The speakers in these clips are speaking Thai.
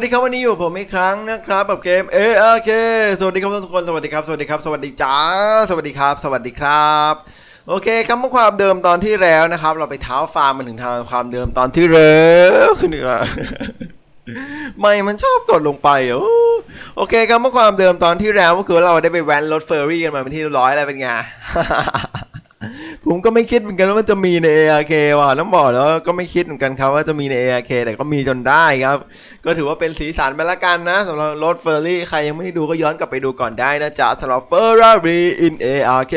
สวัสดีครับวันนี้อยู่ผมอีกครั้งนะครับกับเกม ARK สวัสดีครับทุกคนสวัสดีครับสวัสดีครับ สวัสดีจ้าสวัสดีครับ สวัสดีครับ โอเคครับเมื่อความเดิมตอนที่แล้วนะครับ เราไปเท้าฟาร์มมาถึงทางความเดิมตอนที่แล้วขึ้นเหนือไม่มันชอบกดลงไปโอ้โอเคครับเมื่อความเดิมตอนที่แล้วก็คือเราได้ไปแว้นรถเฟอร์รี่กันมาเป็นที่ร้อยแล้วเป็นไง ผมก็ไม่คิดเหมือนกันว่ามันจะมีใน ARK ว่ะต้องบอกแล้วก็ไม่คิดเหมือนกันครับว่าจะมีใน ARK แต่ก็มีจนได้ครับ ก็ถือว่าเป็นสีสันไปละกันนะสำหรับรถเฟอร์รี่ใครยังไม่ได้ดูก็ย้อนกลับไปดูก่อนได้นะจ๊ะสำหรับ Ferrari in ARK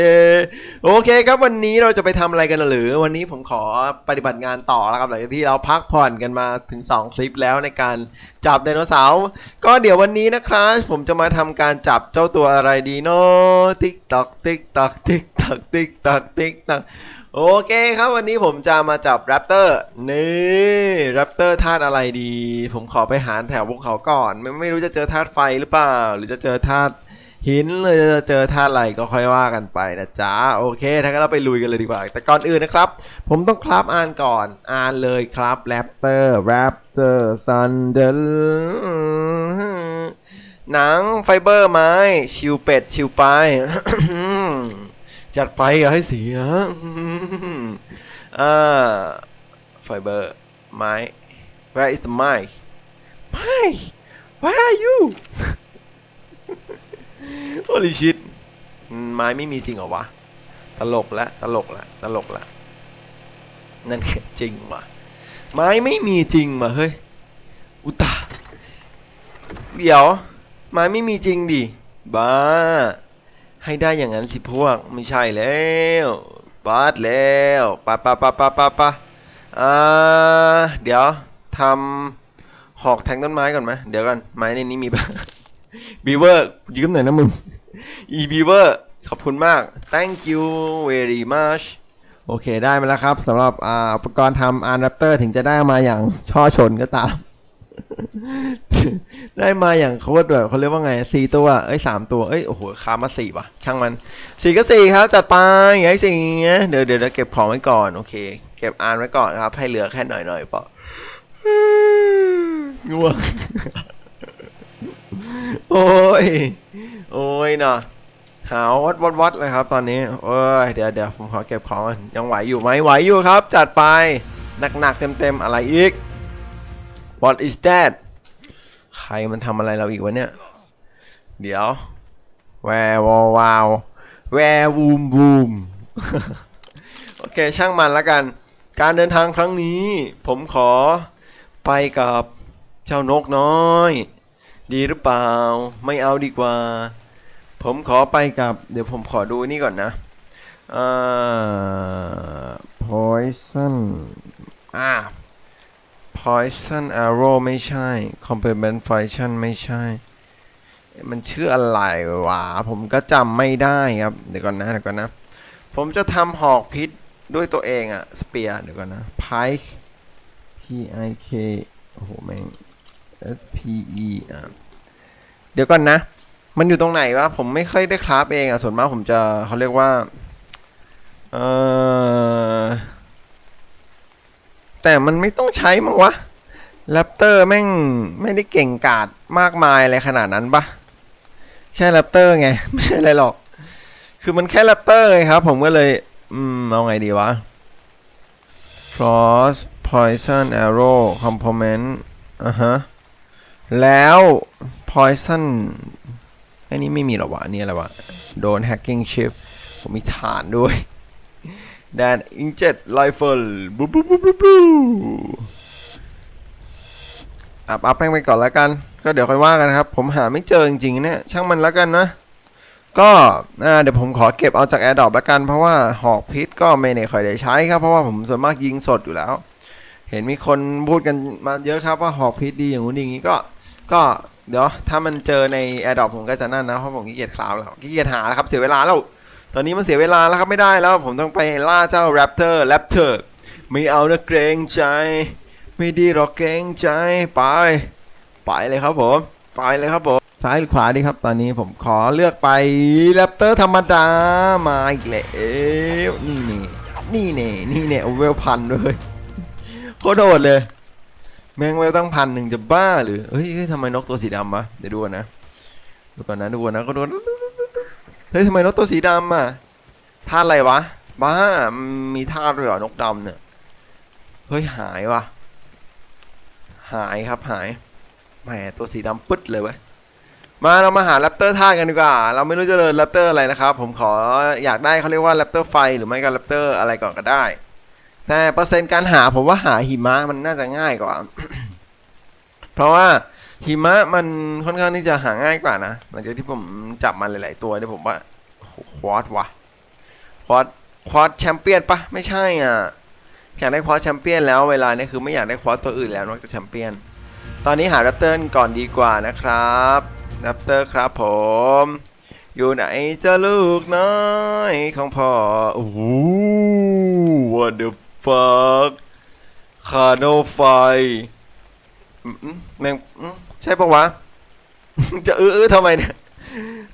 โอเคครับวันนี้เราจะไปทำอะไรกันหรือ วันนี้ผมขอปฏิบัติงานต่อแล้วครับหลังจากที่เราพักผ่อนกันมาถึง 2 คลิปแล้วในการจับไดโนเสาร์ก็เดี๋ยววันนี้นะครับผมจะมาทำการจับเจ้าตัวอะไรดีเนาะติ๊กตอกติ๊กตอกติ๊ก ตอกติ๊กตอกติ๊กตอกโอเคครับวันนี้ผมจะมาจับแรปเตอร์นี่แรปเตอร์ธาตุอะไรดี ผมขอไปหาแถวภูเขาก่อน ไม่ไม่รู้จะเจอธาตุไฟหรือเปล่า หรือจะเจอธาตุหินหรือจะเจอธาตุอะไรก็ค่อยว่ากันไปนะจ๊ะโอเคถ้างั้นเราไปลุยกันเลยดีกว่า แต่ก่อนอื่นนะครับ ผมต้องคลับอ่านก่อนอ่านเลยครับแรปเตอร์แรปเตอร์ซันเดลหนังไฟเบอร์ไม้ชิวเป็ดชิวไป จัดไปอย่าให้เสียอืมอ่าไฟเบอร์ไม้ where is the mic ไม้ where are you holy shit ไม้ไม่มีจริงเหรอวะ ตลกละตลกละตลกละนั่นจริงวะไม้ไม่มีจริงวะเฮ้ย อุตาเดี๋ยว ไม้ไม่มีจริงดิ บ้า ให้ได้อย่างนั้นสิพวก ไม่ใช่แล้วบาดแล้วปะปะปะปะปะปะอ่าเดี๋ยวทำหอกแทงต้นไม้ก่อนไหมเดี๋ยวกันไม้ในนี้มีบ้างบีเวอร์ยืมหน่อยนะมึงอีบีเวอร์ขอบคุณมาก thank you very much โอเคได้มาแล้วครับสำหรับอ่าอุปกรณ์ทำอาร์แรปเตอร์ถึงจะได้มาอย่างช่อชนก็ตาม ได้มาอย่างโคตรแบบเขาเรียกว่าไงสี่ตัว เอ้ยสามตัว เอ้ย โอ้โหคามาสี่ว่ะ ช่างมันสี่ก็สี่ครับ จัดไปไอ้สิ่งเงี้ยเดี๋ยวเดี๋ยวเดี๋ยวเก็บของไว้ก่อน โอเค เก็บอ่านไว้ก่อนครับ ให้เหลือแค่หน่อยหน่อยๆพอง่วง โอ้ย โอ้ยเนาะหาวัดวัดวัดเลยครับ ตอนนี้โอ้ย เดี๋ยวเดี๋ยวผมขอเก็บของ ยังไหวอยู่ไหมไหวอยู่ครับ จัดไป หนักๆเต็มๆ อะไรอีก What is that ใครมันทำอะไรเราอีกวะเนี่ย เดี๋ยวแวร์วอวาวแวร์วูมบูมโอเค ช่างมันล้วกัน การเดินทางครั้งนี้ ผมขอไปกับเจ้านกน้อย ดีหรือเปล่า ไม่เอาดีกว่า ผมขอไปกับ เดี๋ยวผมขอดูนี่ก่อนนะอ่า poison อ่า poison arrow ไม่ใช่ complement function ไม่ใช่ มันชื่ออะไรวะ ผมก็จำไม่ได้ครับ เดี๋ยวก่อนนะ เดี๋ยวก่อนนะ ผมจะทำหอกพิษด้วยตัวเองอะสเปียร์เดี๋ยวก่อนนะ pike p i k โอ้โหแม่ง s p e อะเดี๋ยวก่อนนะ มันอยู่ตรงไหนวะ ผมไม่เคยได้คราฟเองอะส่วนมากผมจะเขาเรียกว่า เออ แต่มันไม่ต้องใช้มั้งวะแรปเตอร์แม่งไม่ได้เก่งกาจมากมายอะไรขนาดนั้นปะแค่แรปเตอร์ไง ไม่ใช่อะไรหรอก คือมันแค่แรปเตอร์ไงครับ ผมก็เลย อืม เอาไงดีวะ Frost Poison Arrow Complement อะฮะ แล้ว Poison อันนี้ไม่มีหรอวะอันนี่อะไรวะ โดน Hacking Chip ผมมีฐานด้วย แดนอิงเจ็ตไลเฟิลบูบูบูบูบูอัพอัพแป้งไปก่อนแล้วกัน ก็เดี๋ยวค่อยว่ากันครับ ผมหาไม่เจอจริงๆเนี่ย ช่างมันแล้วกันนะ ก็เดี๋ยวผมขอเก็บเอาจากแอร์ดรอปแล้วกัน เพราะว่าหอกพิษก็ไม่ได้ค่อยได้ใช้ครับ เพราะว่าผมส่วนมากยิงสดอยู่แล้ว เห็นมีคนพูดกันมาเยอะครับว่าหอกพิษดีอย่างนู้นอย่างนี้ก็ ก็เดี๋ยวถ้ามันเจอในแอร์ดรอปผมก็จะนั่นนะ เพราะผมขี้เกียจคลาวแล้วขี้เกียจหาแล้วครับเสียเวลาแล้ว ตอนนี้มันเสียเวลาแล้วครับไม่ได้แล้ว ผมต้องไปล่าเจ้าแรปเตอร์แรปเตอร์ไม่เอานะเกรงใจ ไม่ดีหรอกเกรงใจไป ไปเลยครับผม ไปเลยครับผมซ้ายหรือขวาดีครับ ตอนนี้ผมขอเลือกไปแรปเตอร์ธรรมดามาอีกแล้วนี่นี่นี่เน่นี่เน่โอเวลพันด้วยโคตรโดดเลย แม่งไม่ต้องพันหนึ่งจะบ้าหรือเฮ้ยทำไมนกตัวสีดำวะเดี๋ยวดูนะดูก่อนนะดูก่อนนะก็ดู เฮ้ยทำไมนกตัวสีดำอะธาตุอะไรวะ บ้ามีธาตุด้วยเหรอนกดำเนี่ย เฮ้ยหายวะหายครับหายแหมตัวสีดำปึ๊ดเลยเว้ยมาเรามาหาแรปเตอร์ธาตุกันดีกว่า เราไม่รู้จะเดินแรปเตอร์อะไรนะครับ ผมขออยากได้เขาเรียกว่าแรปเตอร์ไฟหรือไม่ก็แรปเตอร์อะไรก่อนก็ได้ แต่เปอร์เซ็นต์การหาผมว่าหาหิมะมันน่าจะง่ายกว่า เพราะว่า หิมะมันค่อนข้างที่จะหาง่ายกว่านะหลังจากที่ผมจับมาหลาย ๆ ตัวเนี่ยผมว่าควอตวะควอตควอตแชมเปี้ยนปะไม่ใช่อะอยากได้ควอตแชมเปี้ยนแล้วเวลาเนี่ยคือไม่อยากได้ควอตตัวอื่นแล้วนอกจากแชมเปี้ยน ตอนนี้หาแรปเตอร์ก่อนดีกว่านะครับแรปเตอร์ครับผม อยู่ไหนเจะลูกน้อยของพ่อโอ้โห what the fuck คาโนไฟอืมแมง ใช่ปะวะ จะอื้ออื้อทำไมเนี่ย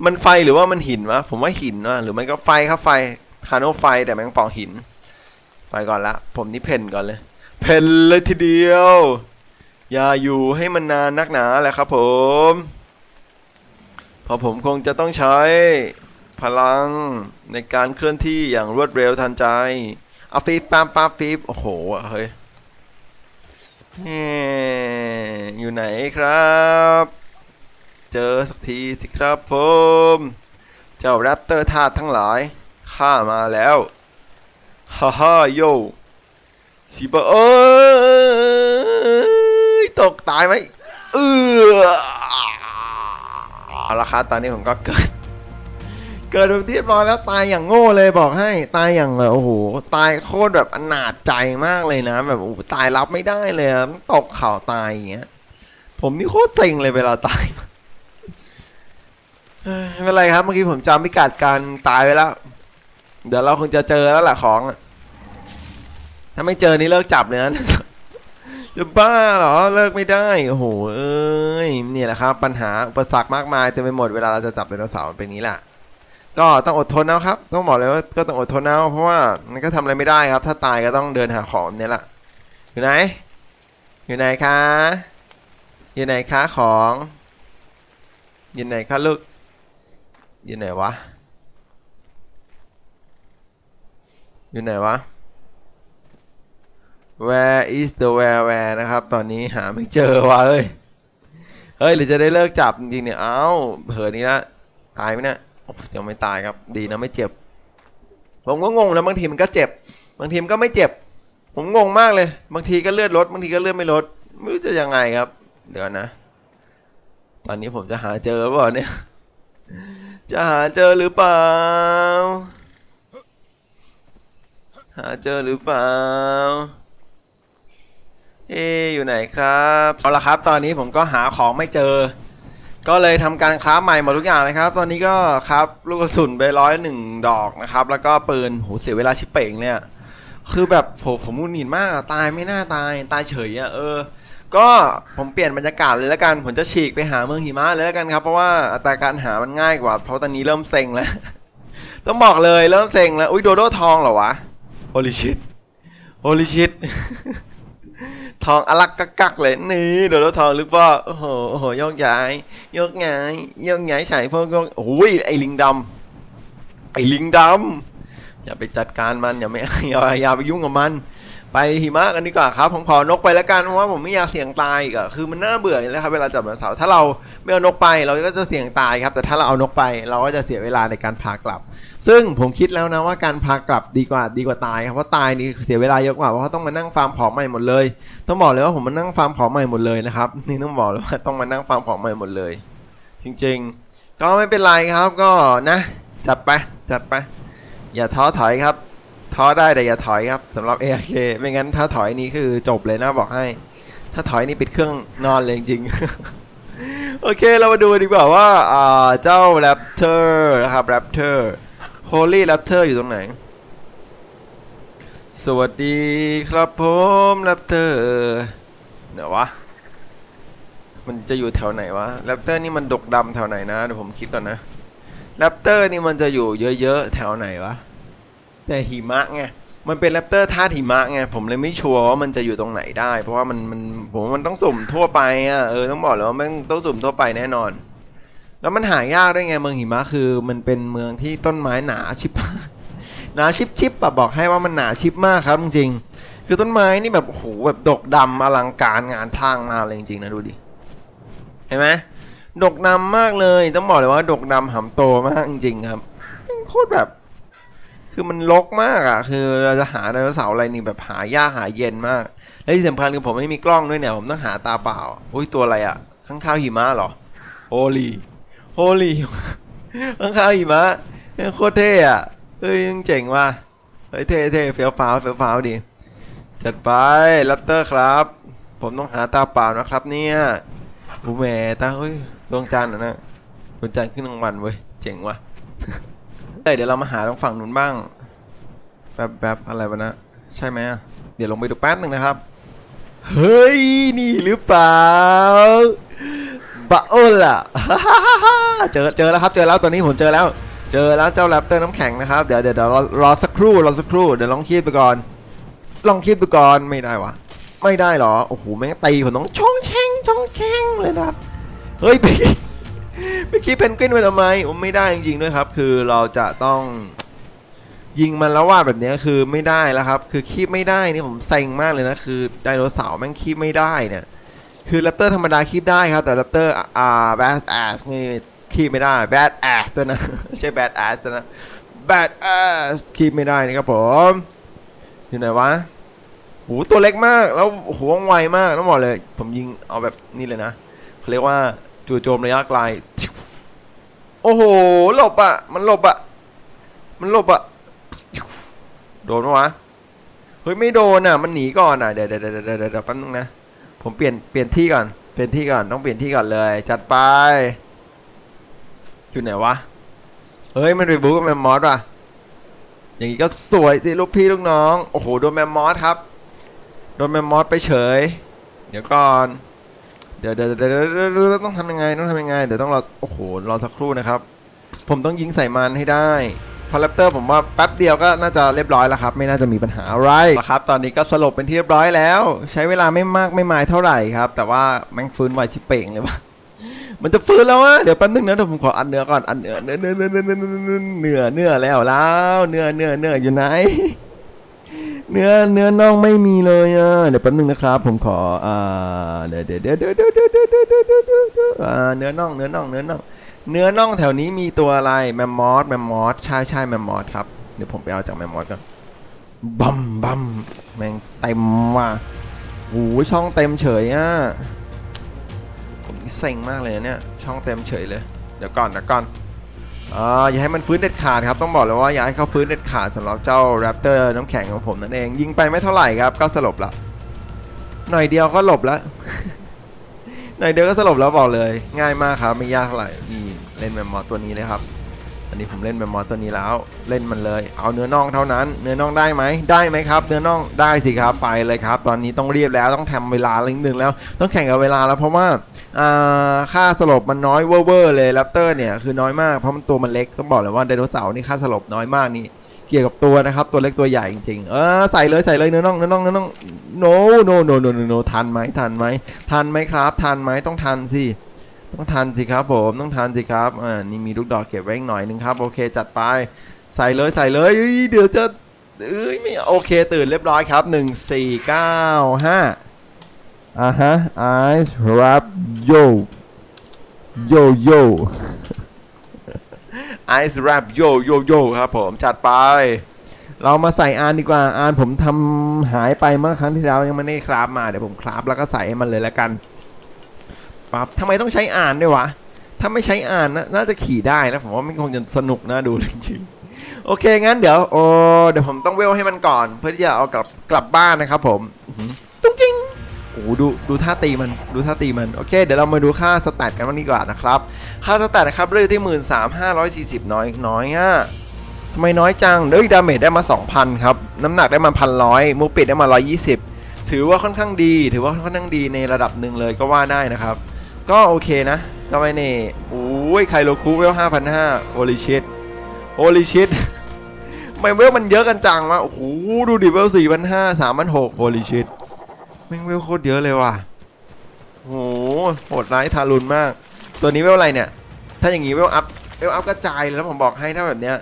มันไฟหรือว่ามันหินวะ ผมว่าหินวะหรือไม่ก็ไฟครับไฟ คาโนไฟแต่แมงปองหิน ไปก่อนละ ผมนี่เพนก่อนเลย เพนเลยทีเดียว อย่าอยู่ให้มันนานนักหนาแหละครับผมเพราะผมคงจะต้องใช้พลังในการเคลื่อนที่อย่างรวดเร็วทันใจอาฟีบปามปามฟีบโอ้โหเฮ้ย อยู่ไหนครับ เจอสักทีสิครับผม เจ้าแรปเตอร์ทาสทั้งหลาย ข้ามาแล้วฮ่าฮ่าโยสิบเอ้ยตกตายไหมเออเอาละครับตอนนี้ผมก็เกิด เกิดแบบเรียบร้อยแล้วตายอย่างโง่เลยบอกให้ตายอย่างแบบโอ้โหตายโคตรแบบอนาจใจมากเลยนะ แบบโอ้ตายรับไม่ได้เลยอะตกเข่าตายอย่างเงี้ย ผมนี่โคตรเซ็งเลยเวลาตายเอ้ยไม่เป็นไรครับเมื่อกี้ผมจำพิกัดการตายไว้แล้ว เดี๋ยวเราคงจะเจอแล้วแหละของถ้าไม่เจอนี่เลิกจับเลยนะจะบ้าเหรอเลิกไม่ได้โอ้โหเอ้ยนี่แหละครับ ปัญหาอุปสรรคมากมายเต็มไปหมดเวลาเราจะจับไดโนเสาร์เป็นนี้แหละ ก็ต้องอดทนเอาครับ ต้องบอกเลยว่าก็ต้องอดทนเอาเพราะว่ามันก็ทำอะไรไม่ได้ครับ ถ้าตายก็ต้องเดินหาของเนี่ยแหละอยู่ไหน อยู่ไหนคะ อยู่ไหนคะของ อยู่ไหนคะลูก อยู่ไหนวะ อยู่ไหนวะ Where is the where where นะครับ ตอนนี้หาไม่เจอวะเอ้ย เฮ้ยหรือจะได้เลิกจับจริงๆเนี่ย เอ้าเผลอนี้ละ ตายไหมเนี่ย ยังไม่ตายครับ ดีนะไม่เจ็บ ผมก็งงแล้วบางทีมันก็เจ็บ บางทีมันก็ไม่เจ็บ ผมงงมากเลย บางทีก็เลือดลด บางทีก็เลือดไม่ลด ไม่รู้จะยังไงครับ เดี๋ยวนะ ตอนนี้ผมจะหาเจอเปล่าเนี่ย จะหาเจอหรือเปล่า หาเจอหรือเปล่า เอ๊อยู่ไหนครับ เอาละครับ ตอนนี้ผมก็หาของไม่เจอ ก็เลยทำการค้าฟใหม่หมดทุกอย่างเลยครับ ตอนนี้ก็ครับลูกกระสุนไปร้อยหนึ่งดอกนะครับ แล้วก็ปืนโหเสียเวลาชิเป่งเนี่ย คือแบบผมผมมุนหินมากตายไม่น่าตายตายเฉยอะเออ ก็ผมเปลี่ยนบรรยากาศเลยแล้วกันผมจะฉีกไปหาเมืองหิมะเลยแล้วกันครับ เพราะว่าอัตราการหามันง่ายกว่า เพราะตอนนี้เริ่มเซ็งแล้ว ต้องบอกเลยเริ่มเซ็งแล้วอุ้ยโดโดทองเหรอวะโอลิชิตโอลิชิต ทองอลักกักกเลยนี่โดโดทองหรือเปล่าโอ้โหโอ้โหยกย้ายยกย้ายยกย้ายใส่พวกโยกโอ้ยไอ้ลิงดำไอ้ลิงดำอย่าไปจัดการมันอย่าไม่อย่าอย่าไปยุ่งกับมัน ไปหิมะกันดีกว่าครับผมขอนกไปแล้วกันเพราะว่าผมไม่อยากเสี่ยงตายอีกอะคือมันน่าเบื่ออยู่แล้ครับเวลาจับไดโนเสาร์ถ้าเราไม่เอานกไปเราก็จะเสี่ยงตายครับ แต่ถ้าเราเอานกไป เราก็จะเสียเวลาในการพากลับ ซึ่งผมคิดแล้วนะว่าการพากลับดีกว่าดีกว่าตายครับเพราะตายนี่เสียเวลาเยอะกว่าเพราะต้องมานั่งฟาร์มของใหม่หมดเลย ต้องบอกเลยว่าผมมานั่งฟาร์มของใหม่หมดเลยนะครับนี่ต้องบอกเลยว่าต้องมานั่งฟาร์มของใหม่หมดเลย จริง ๆ ก็ไม่เป็นไรครับก็นะ จัดไปจัดไป อย่าท้อถอยครับ ท้อได้แต่อย่าถอยครับสำหรับ ARK ไม่งั้นถ้าถอยนี่คือจบเลยนะบอกให้ ถ้าถอยนี่ปิดเครื่องนอนเลยจริงๆโอเคเรามาดูดีกว่าว่าเจ้า Raptor นะครับ Raptor Holy Raptor อยู่ตรงไหน สวัสดีครับผม Raptor เดี๋ยววะ มันจะอยู่แถวไหนวะ Raptor นี่มันดกดำแถวไหนนะเดี๋ยวผมคิดก่อนนะ Raptor นี่มันจะอยู่เยอะๆแถวไหนวะ แต่หิมะไงมันเป็นแรปเตอร์ธาตุหิมะไงผมเลยไม่ชัวร์ว่ามันจะอยู่ตรงไหนได้ เพราะว่ามันมันผมว่ามันต้องสุ่มทั่วไปอะเออต้องบอกเลยว่ามันต้องสุ่มทั่วไปแน่นอน แล้วมันหายากด้วยไงเมืองหิมะคือ มันเป็นเมืองที่ต้นไม้หนาชิบหนาชิบชิบอะบอกให้ว่ามันหนาชิบมากครับจริงๆคือต้นไม้นี่แบบโอ้โหแบบดกดำอลังการงานทางมาเลยจริงๆนะดูดิเห็นไหมดกดำมากเลย ต้องบอกเลยว่า ดกดำหำโตมากจริงๆครับโคตรแบบ คือมันรกมากอะ คือเราจะหาไดโนเสาร์อะไรนี่แบบหายากหาเย็นมาก และที่สำคัญคือผมไม่มีกล้องด้วยเนี่ย ผมต้องหาตาเปล่า อุ้ยตัวอะไรอะ ข้างข้าวหิมะเหรอ โฮลีโฮลีข้างข้าวหิมะโคตรเท่อะเฮ้ยยังเจ๋งว่ะ เฮ้ยเท่เท่เฟี้ยวฟ้าวเฟี้ยวฟ้าวดี จัดไปลัตเตอร์ครับ ผมต้องหาตาเปล่านะครับเนี่ยบูแหมตาเฮ้ยดวงจันทร์นะดวงจันทร์ขึ้นรางวัลเว้ย เจ๋งว่ะ เอ้ยเดี๋ยวเรามาหาตรงฝั่งนู้นบ้างแบบแบบอะไรวะนะใช่ไหมอะเดี๋ยวลงไปดูแป๊บหนึ่งนะครับ เฮ้ย นี่หรือเปล่าบาโอล่ะเจอเจอแล้วครับเจอแล้วตอนนี้ผมเจอแล้ว เจอแล้วเจ้าแรปเตอร์น้ำแข็งนะครับเดี๋ยวเดี๋ยวเดี๋ยวรอรอสักครู่รอสักครู่เดี๋ยวลองคิดไปก่อน ลองคิดไปก่อนไม่ได้วะไม่ได้เหรอโอ้โหแม่งตีผมต้องช่องแช่งช่องแช่งเลยนะครับเฮ้ยไป ไปคิดเพนกวินไปทำไมโอ้ไม่ได้จริงๆด้วยครับ คือเราจะต้องยิงมันแล้วว่าแบบนี้คือไม่ได้แล้วครับ คือคีบไม่ได้นี่ผมเซ็งมากเลยนะ คือไดโนเสาร์แม่งคีบไม่ได้เนี่ย คือแรปเตอร์ธรรมดาคีบได้ครับ แต่แรปเตอร์อ่าแบสแอสนี่คีบไม่ได้แบดแอสตัวนะไม่ใช่แบดแอสตัวนะแบดแอสคีบไม่ได้นี่ครับผมอยู่ไหนวะโหตัวเล็กมากแล้วโอ้โหว่องไวมากต้องบอกเลย ผมยิงเอาแบบนี้เลยนะเขาเรียกว่า จู่โจมระยะไกล โอ้โห หลบอะ มันหลบอะ มันหลบอะ โดนปะวะ เฮ้ยไม่โดนอะ มันหนีก่อนอะเดี๋ยวเดี๋ยวเดี๋ยวเดี๋ยวเดี๋ยวแป๊บนึงนะ ผมเปลี่ยนเปลี่ยนที่ก่อน เปลี่ยนที่ก่อน ต้องเปลี่ยนที่ก่อนเลย จัดไป อยู่ไหนวะ เฮ้ยมันไปบู๊กับแมมมอสว่ะ อย่างนี้ก็สวยสิลูกพี่ลูกน้อง โอ้โหโดนแมมมอสครับ โดนแมมมอสไปเฉย เดี๋ยวก่อน เดี๋ยวเดี๋ยวเดี๋ยวเดี๋ต้องทำยังไงต้องทำยังไงเดี๋ยวต้องรอโอ้โหรอสักครู่นะครับ ผมต้องยิงใส่มันให้ได้พาราเตอร์ผมว่าแป๊บเดียวก็น่าจะเรียบร้อยแล้วครับ ไม่น่าจะมีปัญหาอะไรนะครับตอนนี้ก็สลบเป็นที่เรียบร้อยแล้ว ใช้เวลาไม่มากไม่มายเท่าไหร่ครับ แต่ว่าแม่งฟื้นไวชิเป่งเลยวะมันจะฟื้นแล้วอะเดี๋ยวแป๊บนึงนะเดี๋ยวผมขออันเนื้อก่อนอันเนื้อเนื้อเนื้อเนื้อเนื้อเนื้อเนื้อแล้วแล้วเนื้อเนื้อเนื้ออยู่ไหน เนื้อเนื้อน่องไม่มีเลยอะเดี๋ยวแป๊บนึงนะครับ ผมขออ่าเดี๋ยวเดี๋ยวเดี๋ยวเดี๋ยวเดี๋ยวเดี๋ยวเดี๋ยวเดี๋ยวเดี๋ยวเดี๋ยวอ่าเนื้อน่องเนื้อน่องเนื้อน่องเนื้อน่องแถวนี้มีตัวอะไรแมมมอสแมมมอสใช่ใช่แมมมอสครับเดี๋ยวผมไปเอาจากแมมมอสก่อนบัมบัมแม่งเต็มว่ะโอ้ยช่องเต็มเฉยอะผมนี่เซ็งมากเลยเนี่ยช่องเต็มเฉยเลย เดี๋ยวก่อนเดี๋ยวก่อน อ่าอย่าให้มันฟื้นเด็ดขาดครับต้องบอกเลยว่าอย่าให้เขาฟื้นเด็ดขาดสำหรับเจ้าแรปเตอร์น้ำแข็งของผมนั่นเอง ยิงไปไม่เท่าไหร่ครับก็สลบละหน่อยเดียวก็หลบแล้วหน่อยเดียวก็สลบแล้วบอกเลย ง่ายมากครับไม่ยากเท่าไหร่นี่เล่นแมมมอสตัวนี้เลยครับ อันนี้ผมเล่นแมมมอสตัวนี้แล้ว เล่นมันเลย เอาเนื้อน่องเท่านั้น เนื้อน่องได้ไหม ได้ไหมครับ เนื้อน่องได้สิครับ ไปเลยครับ ตอนนี้ต้องเรียบแล้ว ต้องทำเวลานิดนึงแล้ว ต้องแข่งกับเวลาแล้ว เพราะว่าค่าสลบมันน้อยเวอร์เลยแรปเตอร์เนี่ยคือน้อยมาก เพราะมันตัวมันเล็ก ต้องบอกเลยว่าไดโนเสาร์นี่ค่าสลบน้อยมากนี่ เกี่ยวกับตัวนะครับ ตัวเล็กตัวใหญ่จริงๆ เออ ใส่เลยใส่เลยเนื้อน่องเนื้อน่องเนื้อน่อง no no no no no ทันไหมทันไหมทันไหมครับ ทันไหมต้องทันสิ ต้องทันสิครับผมต้องทันสิครับอ่านี่มีลูกดอกเก็บไว้อีกหน่อยนึงครับ โอเคจัดไป ใส่เลยใส่เลยเอ้ยเดี๋ยวจะเอ้ยไม่โอเคตื่นเรียบร้อยครับหนึ่งสี่เก้าห้าอ่าฮะ ice rap yo yo yo ice rap yo yo yo ครับผมจัดไป เรามาใส่อานดีกว่าอานผมทำหายไปเมื่อครั้งที่แล้วยังไม่ได้คราฟมาเดี๋ยวผมคราฟแล้วก็ใส่ให้มันเลยแล้วกัน ปั๊บทำไมต้องใช้อ่านด้วยวะ ถ้าไม่ใช้อ่านนะน่าจะขี่ได้นะ ผมว่ามันคงจะสนุกนะดูจริงๆโอเค งั้นเดี๋ยวโอ้เดี๋ยวผมต้องเวลให้มันก่อน เพื่อที่จะเอากลับกลับบ้านนะครับผมตุ้งกิ้งโอ้ดูดูท่าตีมันดูท่าตีมัน โอเค เดี๋ยวเรามาดูค่าสแตทกันบ้างดีกว่านะครับ ค่าสแตทนะครับเริ่มที่หมื่นสามห้าร้อยสี่สิบน้อยน้อยอะทำไมน้อยจังเด้ยดาเมจได้มา 2,000 ครับ น้ำหนักได้มาพันร้อยมูปิดได้มา 120 ถือว่าค่อนข้างดี ถือว่าค่อนข้างดีในระดับหนึ่งเลยก็ว่าได้นะครับ ก็โอเคนะก็ไม่เน่โอ้ยไคโลคูเวล5,500โอลิชิตโอลิชิตไม่เวลมันเยอะกันจังวะโอ้โหดูดิเวลสี่พันห้าสามพันหกโอลิชิตแม่งเวลโคตรเยอะเลยว่ะโอ้โหโหดร้ายทารุณมาก ตัวนี้เวลอะไรเนี่ย ถ้าอย่างงี้เวลอัพเวลอัพกระจายเลยแล้วผมบอกให้ถ้าแบบเนี้ย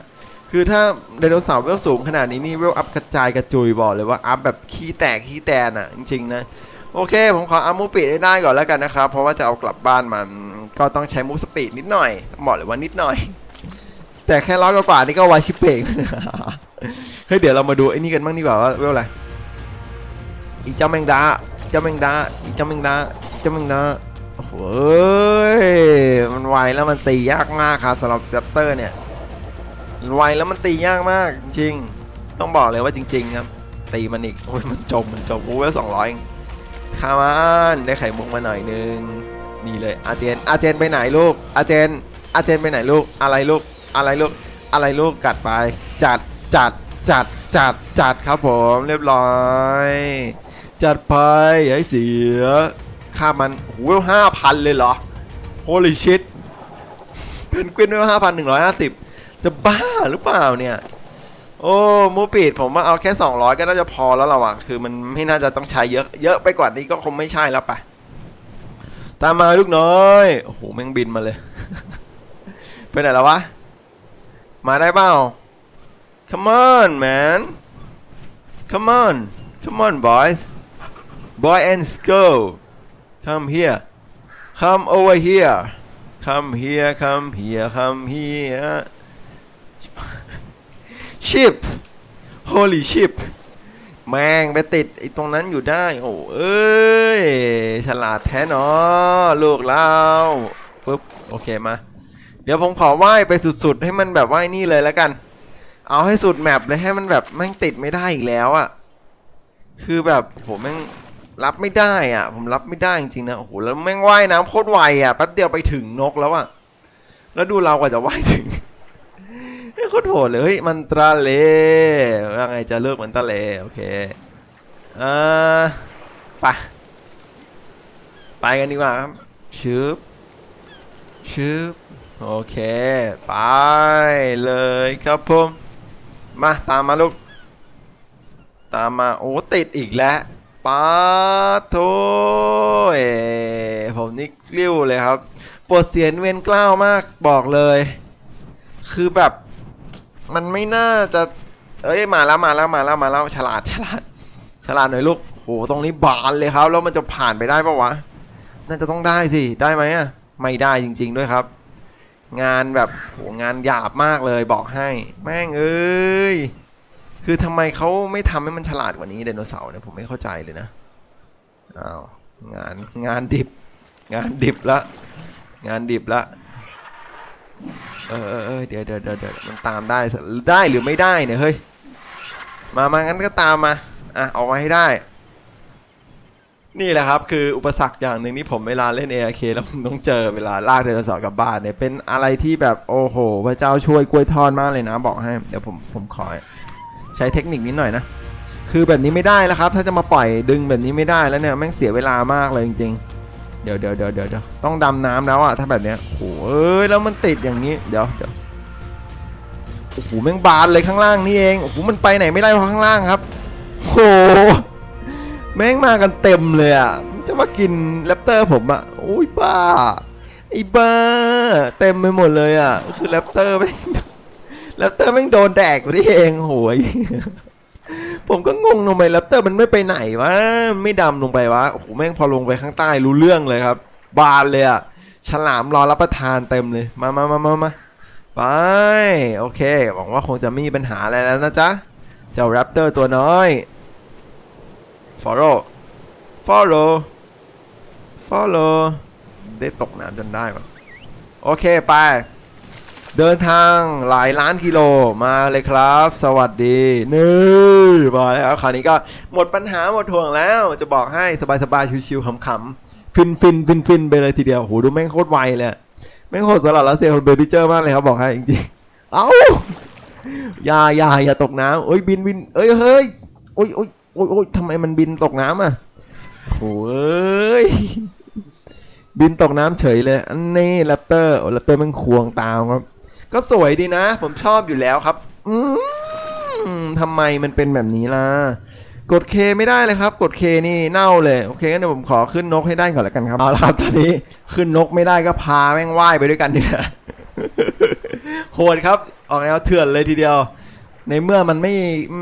คือถ้าไดโนเสาร์เวลสูงขนาดนี้นี่เวลอัพกระจายกระจุยบอกเลยว่าอัพแบบขี้แตกขี้แตนอะจริงๆนะ โอเค ผมขออัพมูปิดได้ก่อนแล้วกันนะครับ เพราะว่าจะเอากลับบ้านมันก็ต้องใช้มูสปีดนิดหน่อยบอกเลยว่านิดหน่อย แต่แค่ร้อยกว่านี่ก็ไวชิเป่งเฮ้ยเดี๋ยวเรามาดูไอ้นี่กันบ้างดีกว่าว่าเวลอะไรอีเจ้าแมงดาเจ้าแมงดาอีเจ้าแมงดาเจ้าแมงดาโอ้ยมันไวแล้วมันตียากมากครับสำหรับแรปเตอร์เนี่ยไวแล้วมันตียากมากจริง ต้องบอกเลยว่าจริง ๆ ครับ ตีมันอีกโอ้ยมันจมมันจมโอ้ยสองร้อย คามานได้ไข่มุกมาหน่อยนึงนี่เลยอาเจนอาเจนไปไหนลูกอาเจนอาเจนไปไหนลูกอะไรลูกอะไรลูกอะไรลูกกัดไป จัดจัดจัดจัดจัดครับผมเรียบร้อย จัดไปอย่าให้เสียค่ามันโอ้โหห้าพันเลยเหรอ holy shit เพนกวินด้วยห้าพันหนึ่งร้อยห้าสิบจะบ้าหรือเปล่าเนี่ย โอ้มูปิดผมว่าเอาแค่200ก็น่าจะพอแล้วเราอะคือมันไม่น่าจะต้องใช้เยอะ เยอะไปกว่านี้ก็คงไม่ใช่แล้วปะตามมาลูกน้อยโอ้โหแม่งบินมาเลยไปไหนแล้ววะมาได้เปล่า come on man come on come on boys boy and girl come here come over here come here come here come here ship holy ship แม่งไปติดไอ้ตรงนั้นอยู่ได้ โอ้เอ้ย ฉลาดแท้เนาะลูกเราปุ๊บ โอเคมา เดี๋ยวผมขอว่ายไปสุดๆ ให้มันแบบว่ายนี่เลยแล้วกัน เอาให้สุดแมปเลยให้มันแบบแม่งติดไม่ได้อีกแล้วอะ่ะ คือแบบผมแม่งรับไม่ได้อะ ผมรับไม่ได้จริงๆนะ โอ้โห แล้วแม่งว่ายน้ำโคตรไวอะ แป๊บเดียวไปถึงนกแล้วอะ แล้วดูเรากว่าจะว่ายถึง โคตรโหดเลยเฮ้ยมันตราเลว่าไงจะเลิกมันตราเลโอเคเออไปไปกันดีกว่าครับชืบชืบโอเค ไปเลยครับผมมาตามมาลูกตามมาโอ้ติดอีกแล้วป้าโถเอผมนี่กลิ้วเลยครับปวดเสียนเวียนกล้าวมากบอกเลย คือแบบ มันไม่น่าจะ เอ้ยมาแล้วมาแล้วมาแล้วมาแล้วฉลาดฉลาด ฉลาดหน่อยลูกโหตรงนี้บานเลยครับ แล้วมันจะผ่านไปได้ปะวะ น่าจะต้องได้สิได้ไหมอะไม่ได้จริง ๆด้วยครับ งานแบบโหงานหยาบมากเลยบอกให้ แม่งเอ้ยคือทำไมเขาไม่ทำให้มันฉลาดกว่านี้ไดโนเสาร์เนี่ยผมไม่เข้าใจเลยนะอ้าวงานงานดิบ งานดิบละงานดิบละ เออเออเออเดี๋ยวเดี๋ยวเดี๋ยวเดี๋ยวมันตามได้สได้หรือไม่ได้เนี่ยเฮ้ยมามางั้นก็ตามมาอะออกมาให้ได้ นี่แหละครับคืออุปสรรคอย่างหนึ่งที่ผมเวลาเล่น ARK แล้วผมต้องเจอเวลาลากไดโนเสาร์กลับบ้านเนี่ยเป็นอะไรที่แบบโอ้โหพระเจ้าช่วยกล้วยทอดมากเลยนะบอกให้เดี๋ยวผมผมขอใช้เทคนิคนิดหน่อยนะคือแบบนี้ไม่ได้แล้วครับ ถ้าจะมาปล่อยดึงแบบนี้ไม่ได้แล้วเนี่ยแม่งเสียเวลามากเลยจริงๆ ดี๋ยวเดี๋ยวเดี๋ยวเดี๋ยวเดี๋ยวต้องดำน้ำแล้วอะถ้าแบบเนี้ยโอ้โหเอ้ยแล้วมันติดอย่างนี้เดี๋ยวเดี๋ยวโอ้โหแม่งบานเลยข้างล่างนี่เองโอ้โหมันไปไหนไม่ได้เพราะข้างล่างครับโอ้โหแม่งมากันเต็มเลยอะมันจะมากินแรปเตอร์ผมอะโอ้ยบ้าไอ้บ้าเต็มไปหมดเลยอะคือแรปเตอร์แม่งแรปเตอร์แม่งโดนแดกไปที่เองโหย ผมก็งงทำไมแรปเตอร์มันไม่ไปไหนวะไม่ดำลงไปวะโอ้โหแม่งพอลงไปข้างใต้รู้เรื่องเลยครับ บานเลยอะฉลามรอรับประทานเต็มเลย มามามามามาไป โอเค หวังว่าคงจะไม่มีปัญหาอะไรแล้วนะจ๊ะ เจ้าแรปเตอร์ตัวน้อย follow follow follow ได้ตกน้ำจนได้ปะโอเค ไป เดินทางหลายล้านกิโลมาเลยครับ สวัสดีนี่มาแล้วคราวนี้ก็หมดปัญหาหมดห่วงแล้ว จะบอกให้สบายๆชิวๆขำๆฟินฟินฟินฟินๆไปเลยทีเดียวโหดูแม่งโคตรไวเลยแม่งโคตรสลัดแล้วเซลล์เบบี้เจอร์มากเลยครับบอกให้จริงๆเอ้าอย่าอย่าอย่าตกน้ำเอ้ยบินบินเอ้ยเฮ้ยโอ้ยโอ้ยโอ้ยโอ้ยทำไมมันบินตกน้ำอะโอ้ยบินตกน้ำเฉยเลยอันนี้แรปเตอร์แรปเตอร์มันควงตามครับ ก็สวยดีนะ ผมชอบอยู่แล้วครับ อืมทำไมมันเป็นแบบนี้ล่ะ กด K ไม่ได้เลยครับ กด K นี่เน่าเลย โอเคงั้นเดี๋ยวผมขอขึ้นนกให้ได้ก่อนแล้วกันครับ เอาละครับตอนนี้ขึ้นนกไม่ได้ก็พาแม่งว่ายไปด้วยกันเนี่ยโหดครับ ออกแนวเถื่อนเลยทีเดียว ในเมื่อมันไม่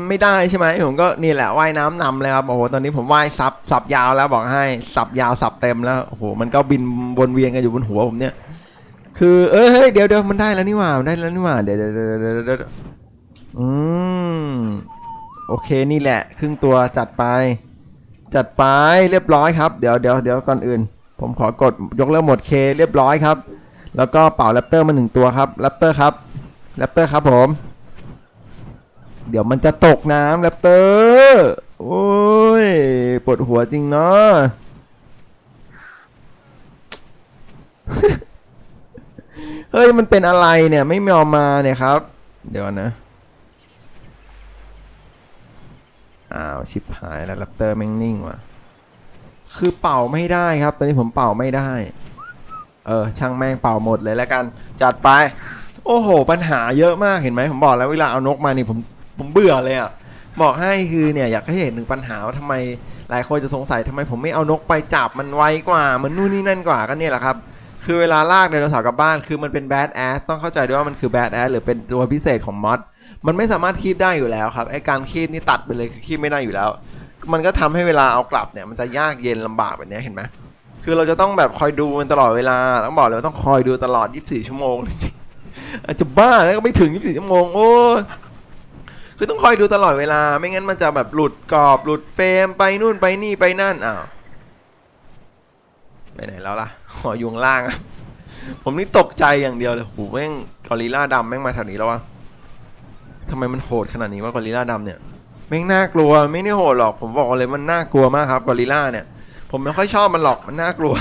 ไม่ได้ใช่ไหมผมก็นี่แหละว่ายน้ำนำเลยครับโอ้โหตอนนี้ผมว่ายซับสับยาวแล้วบอกให้สับยาวสับเต็มแล้วโอ้โหมันก็บินวนเวียนกันอยู่บนหัวผมเนี่ย คือเอยเฮ้ยเดี๋ยวเดี๋ยวมันได้แล้วนี่หว่ามันได้แล้วนี่หว่าเดี๋ยวเดี๋ยวเดี๋ยวเดี๋ยวเดี๋ยวอืมโอเคนี่แหละ ครึ่งตัวจัดไป จัดไปเรียบร้อยครับ เดี๋ยวเดี๋ยวเดี๋ยวก่อนอื่น ผมขอกดยกเลิกหมดเคเรียบร้อยครับ แล้วก็เป่าแรปเตอร์มาหนึ่งตัวครับแรปเตอร์ครับแรปเตอร์ครับผม เดี๋ยวมันจะตกน้ำแรปเตอร์โอ้ยปวดหัวจริงเนาะ เฮ้ยมันเป็นอะไรเนี่ย ไม่ยอมมาเนี่ยครับ เดี๋ยวนะอ้าวชิบหายแล้วแรปเตอร์แม่งนิ่งว่ะคือเป่าไม่ได้ครับ ตอนนี้ผมเป่าไม่ได้ เออ ช่างแม่งเป่าหมดเลยแล้วกัน จัดไป โอ้โห ปัญหาเยอะมากเห็นไหมผมบอกแล้วเวลาเอานกมานี่ผมผมเบื่อเลยอะบอกให้คือเนี่ยอยากให้เห็นถึงปัญหาว่าทำไมหลายคนจะสงสัยทำไมผมไม่เอานกไปจับมันไวกว่า มันนู่นนี่นั่นกว่าก็เนี่ยแหละครับ คือเวลาลากไดโนเสาร์กลับบ้านคือมันเป็นแบดแอสต้องเข้าใจด้วยว่ามันคือแบดแอสหรือเป็นตัวพิเศษของมอดมันไม่สามารถคีบได้อยู่แล้วครับไอการคีบนี่ตัดไปเลยคือคีบไม่ได้อยู่แล้ว มันก็ทำให้เวลาเอากลับเนี่ยมันจะยากเย็นลำบากแบบนี้เห็นไหมคือเราจะต้องแบบคอยดูมันตลอดเวลาต้องบอกเลยว่าต้องคอยดูตลอด 24 ชั่วโมงจริงๆอาจจะบ้าแล้วก็ไม่ถึง 24 ชั่วโมงโอ้ยคือต้องคอยดูตลอดเวลา ไม่งั้นมันจะแบบหลุดกรอบหลุดเฟรมไปนู่นไปนี่ไปนั่นอ้าว ไปไหนแล้วล่ะขออยู่ข้างล่าง ผมนี่ตกใจอย่างเดียวเลยโหแม่งกอริลลาดำแม่งมาแถวนี้แล้ววะทำไมมันโหดขนาดนี้ว่ากอริลลาดำเนี่ยแม่งน่ากลัวไม่ได้โหดหรอก ผมบอกเลยมันน่ากลัวมากครับกอริลลาเนี่ย ผมไม่ค่อยชอบมันหรอกมันน่ากลัว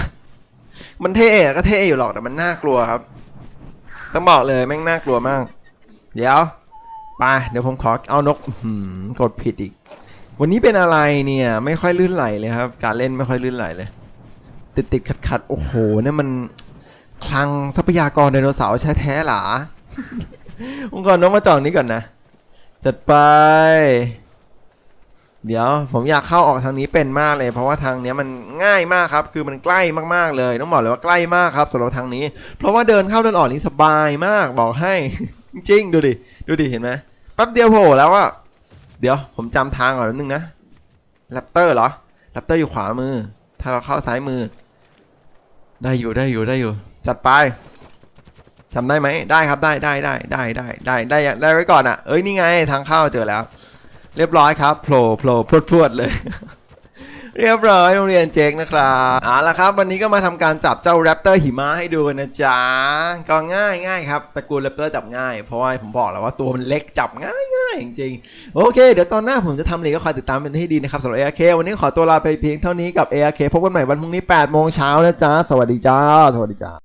มันเท่ก็เท่อยู่หรอกแต่มันน่ากลัวครับ ต้องบอกเลยแม่งน่ากลัวมาก เดี๋ยวไปเดี๋ยวผมขอเอานกหืกดผิดอีก วันนี้เป็นอะไรเนี่ย ไม่ค่อยลื่นไหลเลยครับ การเล่นไม่ค่อยลื่นไหลเลย ติดติดขัดขัดๆโอ้โหเนี่ยมันคลังทรัพยากรไดโนเสาร์แท้ๆหรอผมก่อนนกมาจองนี้ก่อนนะ จัดไป เดี๋ยวผมอยากเข้าออกทางนี้เป็นมากเลย เพราะว่าทางเนี้ยมันง่ายมากครับ คือมันใกล้มากๆเลยต้องบอกเลยว่าใกล้มากครับสำหรับทางนี้ เพราะว่าเดินเข้าเดินออกนี่สบายมากบอกให้ จริงๆดูดิดูดิเห็นไหมแป๊บเดียวโผล่แล้วอะเดี๋ยวผมจำทางก่อนนิดนึงนะแรปเตอร์เหรอแรปเตอร์อยู่ขวามือ ถ้าเราเข้าซ้ายมือ ได้อยู่ได้อยู่ได้อยู่ จัดไปทำได้ไหมได้ครับได้ได้ได้ได้ได้ได้ได้ได้ได้ไว้ก่อนอะเอ้ยนี่ไงทางเข้าเจอแล้ว เรียบร้อยครับโผล่โผล่พรวดพรวดเลย เรียบร้อยโรงเรียนเจ๊กนะครับเอาละครับ วันนี้ก็มาทำการจับเจ้าแรปเตอร์หิมะให้ดูนนะจ๊ะก็ง่ายง่ายครับตระกูลแรปเตอร์จับง่าย เพราะว่าผมบอกแล้วว่าตัวมันเล็กจับง่ายง่ายจริงๆ โอเค เดี๋ยวตอนหน้าผมจะทำอะไรก็คอยติดตามเป็นให้ดีนะครับสำหรับ ARK วันนี้ขอตัวลาไปเพียงเท่านี้กับ ARK พบกันใหม่วันพรุ่งนี้8โมงเช้านะจ๊ะ สวัสดีจ้า สวัสดีจ้า